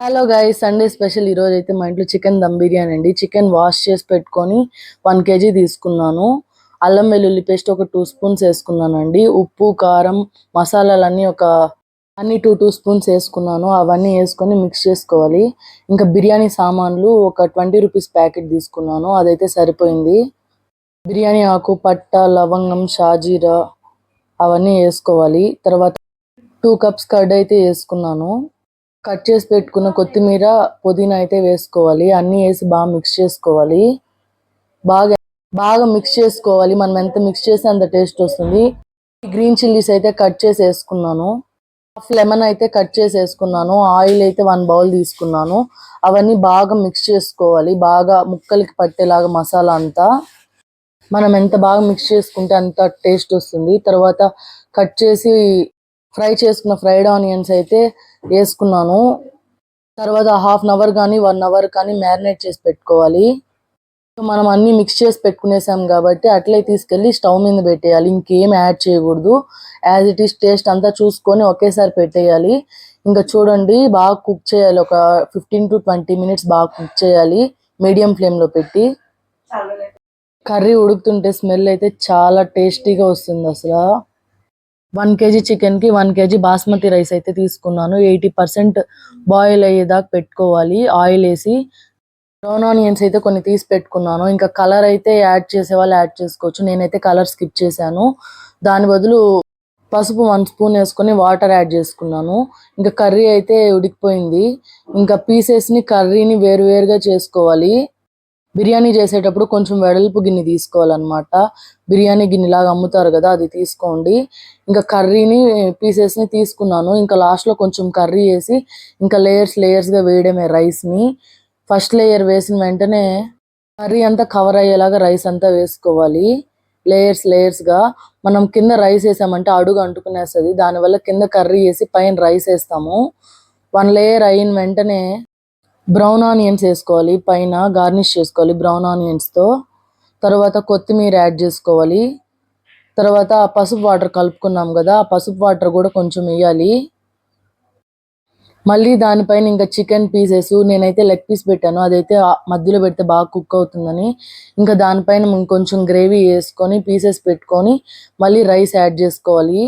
Hello guys Sunday special ఈరోజు అయితే మా ఇంట్లో చికెన్ దమ్ బిర్యానీ అండి. చికెన్ వాష్ చేసి పెట్టుకొని వన్ కేజీ తీసుకున్నాను. అల్లం వెల్లుల్లి పేస్ట్ ఒక టూ స్పూన్స్ వేసుకున్నానండి. ఉప్పు కారం మసాలాలన్నీ ఒక అన్ని టూ టూ స్పూన్స్ వేసుకున్నాను. అవన్నీ వేసుకొని మిక్స్ చేసుకోవాలి. ఇంకా బిర్యానీ సామాన్లు ఒక ట్వంటీ రూపీస్ ప్యాకెట్ తీసుకున్నాను. అదైతే సరిపోయింది. బిర్యానీ ఆకు పట్ట లవంగం షాజీరా అవన్నీ వేసుకోవాలి. తర్వాత టూ కప్స్ కర్డ్ అయితే వేసుకున్నాను. కట్ చేసి పెట్టుకున్న కొత్తిమీర పుదీనా అయితే వేసుకోవాలి. అన్నీ వేసి బాగా మిక్స్ చేసుకోవాలి. బాగా బాగా మిక్స్ చేసుకోవాలి. మనం ఎంత మిక్స్ చేస్తే అంత టేస్ట్ వస్తుంది. గ్రీన్ చిల్లీస్ అయితే కట్ చేసి వేసుకున్నాను. హాఫ్ లెమన్ అయితే కట్ చేసి వేసుకున్నాను. ఆయిల్ అయితే వన్ బౌల్ తీసుకున్నాను. అవన్నీ బాగా మిక్స్ చేసుకోవాలి. బాగా ముక్కలకి పట్టేలాగా మసాలా అంతా. మనం ఎంత బాగా మిక్స్ చేసుకుంటే అంత టేస్ట్ వస్తుంది. తర్వాత కట్ చేసి ఫ్రై చేసుకున్న ఫ్రైడ్ ఆనియన్స్ అయితే వేసుకున్నాను. తర్వాత హాఫ్ అన్ అవర్ కానీ వన్ అవర్ కానీ మ్యారినేట్ చేసి పెట్టుకోవాలి. మనం అన్ని మిక్స్ చేసి పెట్టుకునేసాం కాబట్టి అట్లే తీసుకెళ్ళి స్టవ్ మీద పెట్టేయాలి. ఇంకేం యాడ్ చేయకూడదు. యాజ్ ఇట్ ఈస్ టేస్ట్ అంతా చూసుకొని ఒకేసారి పెట్టేయాలి. ఇంకా చూడండి బాగా కుక్ చేయాలి. ఒక ఫిఫ్టీన్ టు ట్వంటీ మినిట్స్ బాగా కుక్ చేయాలి. మీడియం ఫ్లేమ్లో పెట్టి. కర్రీ ఉడుకుతుంటే స్మెల్ అయితే చాలా టేస్టీగా వస్తుంది అసలు. వన్ కేజీ చికెన్కి వన్ కేజీ బాస్మతి రైస్ అయితే తీసుకున్నాను. ఎయిటీ పర్సెంట్ బాయిల్ అయ్యేదాకా పెట్టుకోవాలి. ఆయిల్ వేసి బ్రౌన్ ఆనియన్స్ అయితే కొన్ని తీసి పెట్టుకున్నాను. ఇంకా కలర్ అయితే యాడ్ చేసే వాళ్ళు యాడ్ చేసుకోవచ్చు. నేనైతే కలర్ స్కిప్ చేశాను. దాని బదులు పసుపు వన్ స్పూన్ వేసుకొని వాటర్ యాడ్ చేసుకున్నాను. ఇంకా కర్రీ అయితే ఉడికిపోయింది. ఇంకా పీసెస్ని కర్రీని వేరువేరుగా చేసుకోవాలి. బిర్యానీ చేసేటప్పుడు కొంచెం వెడల్పు గిన్నె తీసుకోవాలన్నమాట. బిర్యానీ గిన్నెలాగా అమ్ముతారు కదా అది తీసుకోండి. ఇంకా కర్రీని పీసెస్ని తీసుకున్నాను. ఇంకా లాస్ట్లో కొంచెం కర్రీ వేసి ఇంకా లేయర్స్ లేయర్స్గా వేయడమే రైస్ని. ఫస్ట్ లేయర్ వేసిన వెంటనే కర్రీ అంతా కవర్ అయ్యేలాగా రైస్ అంతా వేసుకోవాలి. లేయర్స్ లేయర్స్గా మనం కింద రైస్ వేసామంటే అడుగు అంటుకునేస్తుంది. దానివల్ల కింద కర్రీ వేసి పైన రైస్ వేస్తాము. వన్ లేయర్ అయిన వెంటనే బ్రౌన్ ఆనియన్స్ వేసుకోవాలి పైన గార్నిష్ చేసుకోవాలి బ్రౌన్ ఆనియన్స్తో. తర్వాత కొత్తిమీర యాడ్ చేసుకోవాలి. తర్వాత ఆ పసుపు వాటర్ కలుపుకున్నాం కదా ఆ పసుపు వాటర్ కూడా కొంచెం వేయాలి. మళ్ళీ దానిపైన ఇంకా చికెన్ పీసెస్ నేనైతే లెగ్ పీస్ పెట్టాను అదైతే మధ్యలో పెడితే బాగా కుక్ అవుతుందని. ఇంకా దానిపైన కొంచెం గ్రేవీ వేసుకొని పీసెస్ పెట్టుకొని మళ్ళీ రైస్ యాడ్ చేసుకోవాలి.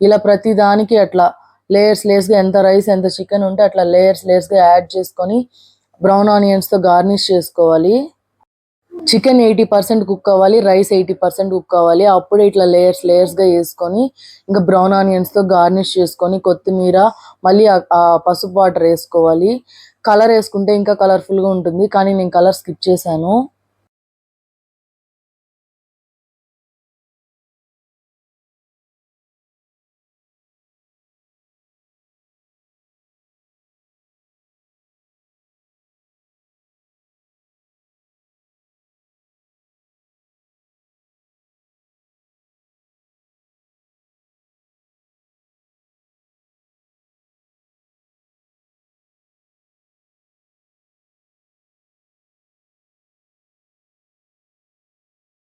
ఇలా ప్రతి దానికి అట్లా లేయర్స్ లేయర్స్గా ఎంత రైస్ ఎంత చికెన్ ఉంటే అట్లా లేయర్స్ లేయర్స్గా యాడ్ చేసుకొని బ్రౌన్ ఆనియన్స్తో గార్నిష్ చేసుకోవాలి. చికెన్ ఎయిటీ పర్సెంట్ కుక్ అవ్వాలి రైస్ ఎయిటీ పర్సెంట్ కుక్ అవ్వాలి అప్పుడే ఇట్లా లేయర్స్ లేయర్స్గా వేసుకొని ఇంకా బ్రౌన్ ఆనియన్స్తో గార్నిష్ చేసుకొని కొత్తిమీర మళ్ళీ పసుపు వాటర్ వేసుకోవాలి. కలర్ వేసుకుంటే ఇంకా కలర్ఫుల్గా ఉంటుంది కానీ నేను కలర్ స్కిప్ చేశాను.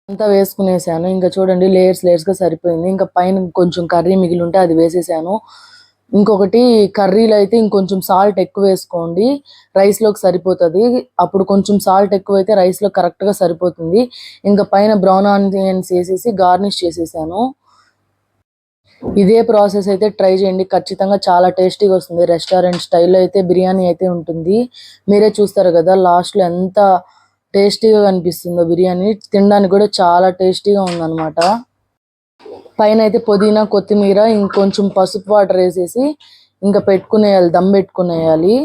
అంతా వేసుకునేసాను. ఇంకా చూడండి లేయర్స్ లేయర్స్గా సరిపోయింది. ఇంకా పైన కొంచెం కర్రీ మిగిలి ఉంటే అది వేసేసాను. ఇంకొకటి కర్రీలో అయితే ఇంకొంచెం సాల్ట్ ఎక్కువ వేసుకోండి. రైస్లోకి సరిపోతుంది. అప్పుడు కొంచెం సాల్ట్ ఎక్కువ అయితే రైస్లో కరెక్ట్గా సరిపోతుంది. ఇంకా పైన బ్రౌన్ ఆనియన్స్ వేసేసి గార్నిష్ చేసేసాను. ఇదే ప్రాసెస్ అయితే ట్రై చేయండి. ఖచ్చితంగా చాలా టేస్టీగా వస్తుంది. రెస్టారెంట్ స్టైల్లో అయితే బిర్యానీ అయితే ఉంటుంది. మీరే చూస్తారు కదా లాస్ట్లో ఎంత టేస్టీగా కనిపిస్తుందో బిర్యానీ. తినడానికి కూడా చాలా టేస్టీగా ఉందన్నమాట. పైన అయితే పుదీనా కొత్తిమీర ఇంకొంచెం పసుపు వాటర్ వేసేసి ఇంకా పెట్టుకునేయాలి దమ్ పెట్టుకునేయాలి.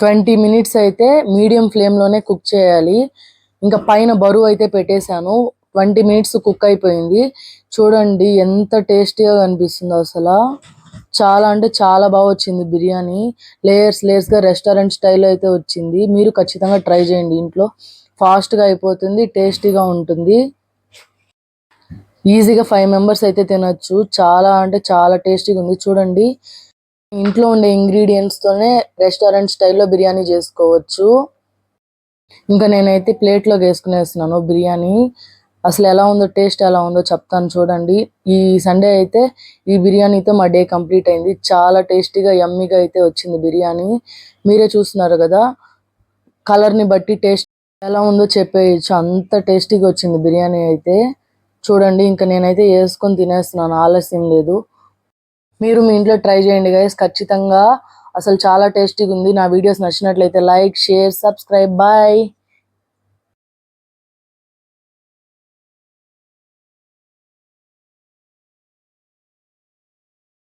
ట్వంటీ మినిట్స్ అయితే మీడియం ఫ్లేమ్లోనే కుక్ చేయాలి. ఇంకా పైన బరువు అయితే పెట్టేశాను. ట్వంటీ మినిట్స్ కుక్ అయిపోయింది. చూడండి ఎంత టేస్టీగా కనిపిస్తుందో అసలు. చాలా అంటే చాలా బాగా వచ్చింది బిర్యానీ. లేయర్స్ లేయర్స్గా రెస్టారెంట్ స్టైల్ అయితే వచ్చింది. మీరు ఖచ్చితంగా ట్రై చేయండి ఇంట్లో. ఫాస్ట్గా అయిపోతుంది టేస్టీగా ఉంటుంది. ఈజీగా ఫైవ్ మెంబర్స్ అయితే తినొచ్చు. చాలా అంటే చాలా టేస్టీగా ఉంది. చూడండి. ఇంట్లో ఉండే ఇంగ్రీడియంట్స్ తోనే రెస్టారెంట్ స్టైల్లో బిర్యానీ చేసుకోవచ్చు. ఇంకా నేనైతే ప్లేట్లోకి వేసుకునేస్తున్నాను బిర్యానీ. అసలు ఎలా ఉందో టేస్ట్ ఎలా ఉందో చెప్తాను చూడండి. ఈ సండే అయితే ఈ బిర్యానీతో మా డే కంప్లీట్ అయింది. చాలా టేస్టీగా యమ్మీగా అయితే వచ్చింది బిర్యానీ. మీరే చూస్తున్నారు కదా కలర్ని బట్టి టేస్ట్ ఎలా ఉందో చెప్పేయచ్చు. అంత టేస్టీగా వచ్చింది బిర్యానీ అయితే. చూడండి ఇంకా నేనైతే వేసుకొని తినేస్తున్నాను. ఆలస్యం లేదు. మీరు మీ ఇంట్లో ట్రై చేయండి గైస్ ఖచ్చితంగా అసలు చాలా టేస్టీగా ఉంది. నా వీడియోస్ నచ్చినట్లయితే లైక్ షేర్ సబ్స్క్రైబ్. బాయ్.